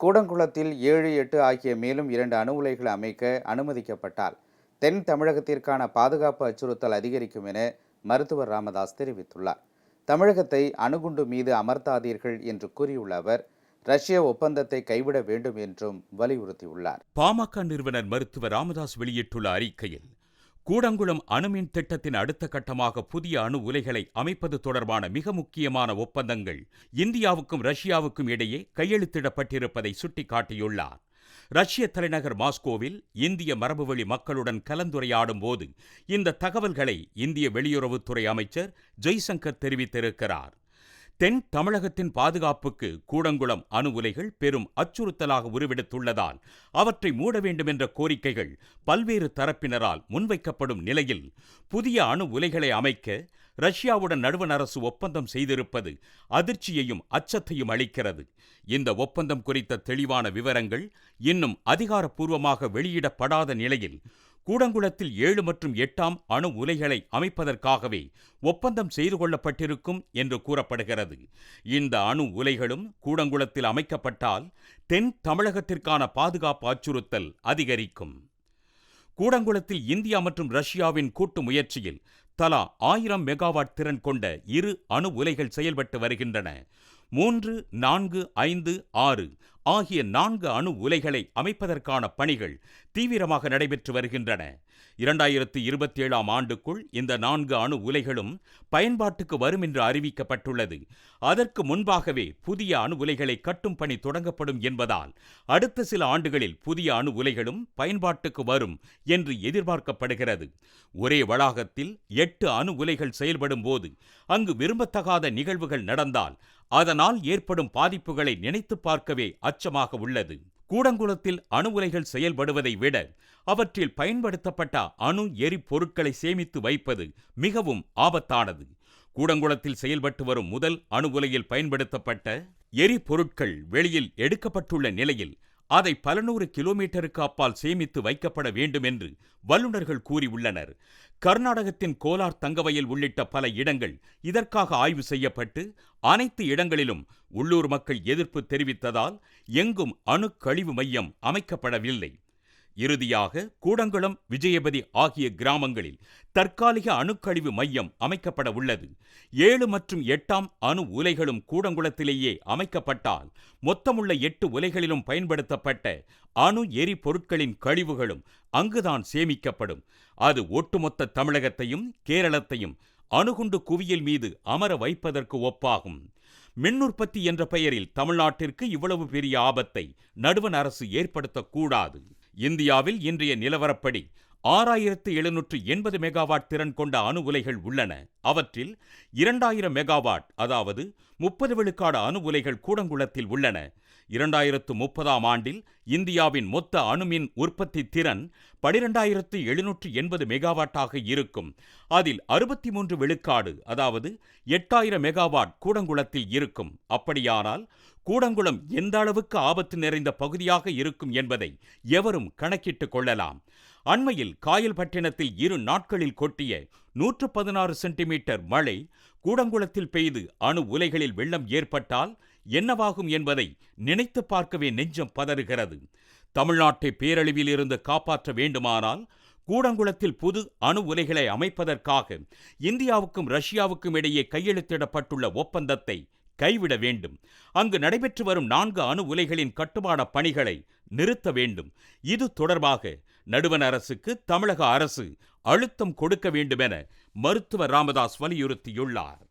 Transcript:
கூடங்குளத்தில் ஏழு எட்டு ஆகிய மேலும் இரண்டு அணு உலைகள் அமைக்க அனுமதிக்கப்பட்டால் தென் தமிழகத்திற்கான பாதுகாப்பு அச்சுறுத்தல் அதிகரிக்கும் என மருத்துவர் ராமதாஸ் தெரிவித்துள்ளார். தமிழகத்தை அணுகுண்டு மீது அமர்த்தாதீர்கள் என்று கூறியுள்ள அவர் ரஷ்ய ஒப்பந்தத்தை கைவிட வேண்டும் என்றும் வலியுறுத்தியுள்ளார். பாமக நிறுவனர் மருத்துவர் ராமதாஸ் வெளியிட்டுள்ள அறிக்கையில் கூடங்குளம் அணுமின் திட்டத்தின் அடுத்த கட்டமாக புதிய அணு உலைகளை அமைப்பது தொடர்பான மிக முக்கியமான ஒப்பந்தங்கள் இந்தியாவுக்கும் ரஷ்யாவுக்கும் இடையே கையெழுத்திடப்பட்டிருப்பதை சுட்டிக்காட்டியுள்ளார். ரஷ்ய தலைநகர் மாஸ்கோவில் இந்திய மரபுவழி மக்களுடன் கலந்துரையாடும் போது இந்த தகவல்களை இந்திய வெளியுறவுத்துறை அமைச்சர் ஜெய்சங்கர் தெரிவித்திருக்கிறார். தென் தமிழகத்தின் பாதுகாப்புக்கு கூடங்குளம் அணு உலைகள் பெரும் அச்சுறுத்தலாக உருவெடுத்துள்ளதால் அவற்றை மூட வேண்டும் என்ற கோரிக்கைகள் பல்வேறு தரப்பினரால் முன்வைக்கப்படும் நிலையில் புதிய அணு உலைகளை அமைக்க ரஷ்யாவுடன் நடுவண் அரசு ஒப்பந்தம் செய்திருப்பது அதிர்ச்சியையும் அச்சத்தையும் அளிக்கிறது. இந்த ஒப்பந்தம் குறித்த தெளிவான விவரங்கள் இன்னும் அதிகாரப்பூர்வமாக வெளியிடப்படாத நிலையில் கூடங்குளத்தில் ஏழு மற்றும் எட்டாம் அணு உலைகளை அமைப்பதற்காகவே ஒப்பந்தம் செய்து கொள்ளப்பட்டிருக்கும் என்று கூறப்படுகிறது. இந்த அணு உலைகளும் கூடங்குளத்தில் அமைக்கப்பட்டால் தென் தமிழகத்திற்கான பாதுகாப்பு அச்சுறுத்தல் அதிகரிக்கும். கூடங்குளத்தில் இந்தியா மற்றும் ரஷ்யாவின் கூட்டு முயற்சியில் தலா ஆயிரம் மெகாவாட் திறன் கொண்ட இரு அணு உலைகள் செயல்பட்டு வருகின்றன. மூன்று நான்கு ஐந்து ஆறு ஆகிய நான்கு அணு உலைகளை அமைப்பதற்கான பணிகள் தீவிரமாக நடைபெற்று வருகின்றன. இரண்டாயிரத்து இருபத்தி ஏழாம் ஆண்டுக்குள் இந்த நான்கு அணு உலைகளும் பயன்பாட்டுக்கு வரும் என்று அறிவிக்கப்பட்டுள்ளது. அதற்கு முன்பாகவே புதிய அணு உலைகளை கட்டும் பணி தொடங்கப்படும் என்பதால் அடுத்த சில ஆண்டுகளில் புதிய அணு உலைகளும் பயன்பாட்டுக்கு வரும் என்று எதிர்பார்க்கப்படுகிறது. ஒரே வளாகத்தில் எட்டு அணு உலைகள் செயல்படும் போது அங்கு விரும்பத்தகாத நிகழ்வுகள் நடந்தால் அதனால் ஏற்படும் பாதிப்புகளை நினைத்து பார்க்கவே அச்சமாக உள்ளது. கூடங்குளத்தில் அணு உலைகள் செயல்படுவதை விட அவற்றில் பயன்படுத்தப்பட்ட அணு எரிபொருட்களை சேமித்து வைப்பது மிகவும் ஆபத்தானது. கூடங்குளத்தில் செயல்பட்டு வரும் முதல் அணு உலையில் பயன்படுத்தப்பட்ட எரிபொருட்கள் வெளியில் எடுக்கப்பட்டுள்ள நிலையில் அதை பல நூறு கிலோமீட்டருக்கு அப்பால் சேமித்து வைக்கப்பட வேண்டும் என்று வல்லுநர்கள் கூறியுள்ளனர். கர்நாடகத்தின் கோலார் தங்கவயல் உள்ளிட்ட பல இடங்கள் இதற்காக ஆய்வு செய்யப்பட்டு அனைத்து இடங்களிலும் உள்ளூர் மக்கள் எதிர்ப்பு தெரிவித்ததால் எங்கும் அணு கழிவு மையம் அமைக்கப்படவில்லை. இறுதியாக கூடங்குளம் விஜயபதி ஆகிய கிராமங்களில் தற்காலிக அணுக்கழிவு மையம் அமைக்கப்பட உள்ளது. ஏழு மற்றும் எட்டாம் அணு உலைகளும் கூடங்குளத்திலேயே அமைக்கப்பட்டால் மொத்தமுள்ள எட்டு உலைகளிலும் பயன்படுத்தப்பட்ட அணு எரிபொருட்களின் கழிவுகளும் அங்குதான் சேமிக்கப்படும். அது ஒட்டுமொத்த தமிழகத்தையும் கேரளத்தையும் அணுகுண்டு குவியல் மீது அமர வைப்பதற்கு ஒப்பாகும். மின் உற்பத்தி என்ற பெயரில் தமிழ்நாட்டிற்கு இவ்வளவு பெரிய ஆபத்தை நடுவண் அரசு ஏற்படுத்தக்கூடாது. இந்தியாவில் இன்றைய நிலவரப்படி ஆறாயிரத்து எழுநூற்று எண்பது மெகாவாட் திறன் கொண்ட அணு உலைகள் உள்ளன. அவற்றில் இரண்டாயிரம் மெகாவாட் அதாவது முப்பது விழுக்காடு அணு உலைகள் கூடங்குளத்தில் உள்ளன. இரண்டாயிரத்து முப்பதாம் ஆண்டில் இந்தியாவின் மொத்த அணுமின் உற்பத்தி திறன் பனிரெண்டாயிரத்து எழுநூற்று எண்பது மெகாவாட்டாக இருக்கும். அதில் அறுபத்தி மூன்று விழுக்காடு அதாவது எட்டாயிரம் மெகாவாட் கூடங்குளத்தில் இருக்கும். அப்படியானால் கூடங்குளம் எந்த அளவுக்கு ஆபத்து நிறைந்த பகுதியாக இருக்கும் என்பதை எவரும் கணக்கிட்டுக் கொள்ளலாம். அண்மையில் காயல்பட்டினத்தில் இரு நாட்களில் கொட்டிய நூற்று பதினாறு சென்டிமீட்டர் மழை கூடங்குளத்தில் பெய்து அணு உலைகளில் வெள்ளம் ஏற்பட்டால் என்னவாகும் என்பதை நினைத்து பார்க்கவே நெஞ்சம் பதறுகிறது. தமிழ்நாட்டை பேரழிவில் இருந்து காப்பாற்ற வேண்டுமானால் கூடங்குளத்தில் புது அணு உலைகளை அமைப்பதற்காக இந்தியாவுக்கும் ரஷ்யாவுக்கும் இடையே கையெழுத்திடப்பட்டுள்ள ஒப்பந்தத்தை கைவிட வேண்டும். அங்கு நடைபெற்று வரும் நான்கு அணு உலைகளின் கட்டுமான பணிகளை நிறுத்த வேண்டும். இது தொடர்பாக நடுவண் அரசுக்கு தமிழக அரசு அழுத்தம் கொடுக்க வேண்டுமென மருத்துவர் ராமதாஸ் வலியுறுத்தியுள்ளார்.